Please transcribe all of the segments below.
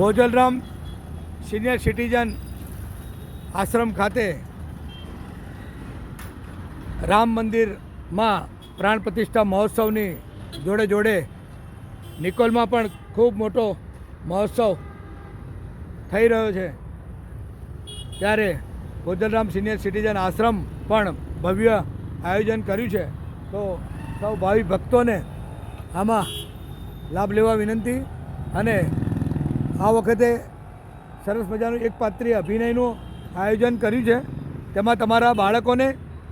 Bhojalram senior citizen આશ્રમ ખાતે રામ મંદિરમાં પ્રાણ પ્રતિષ્ઠા મહોત્સવની જોડે જોડે નિકોલમાં પણ ખૂબ મોટો મહોત્સવ થઈ રહ્યો છે. ત્યારે ભોજલરામ સિનિયર સિટીઝન આશ્રમ પણ ભવ્ય આયોજન કર્યું છે. તો સૌ ભાવિ ભક્તોને આમાં લાભ લેવા વિનંતી અને આ વખતે સરસ મજાનું એક પાત્રી અભિનયનું આયોજન કર્યું છે. તેમાં તમારા બાળકોને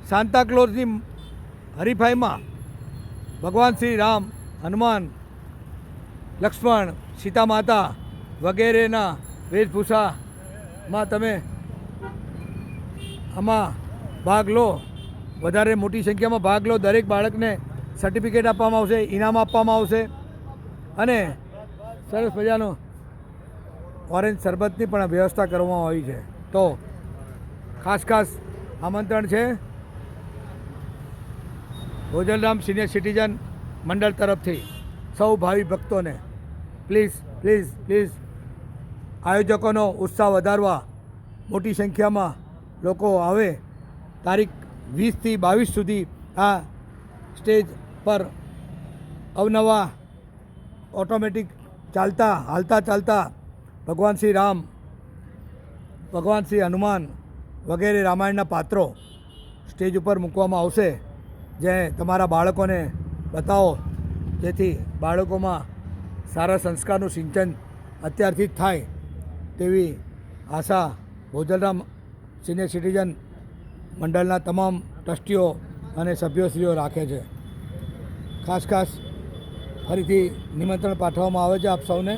સાંતાક્લોઝની હરીફાઈમાં ભગવાન શ્રી રામ, હનુમાન, લક્ષ્મણ સીતા માતા વગેરેના વેશભૂષામાં તમે આમાં ભાગ લો. વધારે મોટી સંખ્યામાં ભાગ લો. દરેક બાળકને સર્ટિફિકેટ આપવામાં આવશે, ઇનામ આપવામાં આવશે. અને સરસ મજાનો ઓરેન્જ શરબતની પણ વ્યવસ્થા કરવામાં આવી છે. તો ખાસ ખાસ આમંત્રણ છે. ભોજનરામ સિનિયર સિટીઝન મંડળ તરફથી સૌ ભાવિ ભક્તોને પ્લીઝ પ્લીઝ પ્લીઝ આયોજકોનો ઉત્સાહ વધારવા મોટી સંખ્યામાં લોકો આવે. તારીખ વીસથી બાવીસ સુધી આ સ્ટેજ પર અવનવા ઓટોમેટિક ચાલતા, હાલતા ચાલતા ભગવાન શ્રી રામ, ભગવાન શ્રી હનુમાન વગેરે રામાયણના પાત્રો સ્ટેજ ઉપર મૂકવામાં આવશે. જે તમારા બાળકોને બતાવો, જેથી બાળકોમાં સારા સંસ્કારનું સિંચન અત્યારથી જ થાય તેવી આશા ભોજલરામ સિનિયર સિટીઝન મંડળના તમામ ટ્રસ્ટીઓ અને સભ્યશ્રીઓ રાખે છે. ખાસ ખાસ ફરીથી નિમંત્રણ પાઠવવામાં આવે છે આપ સૌને.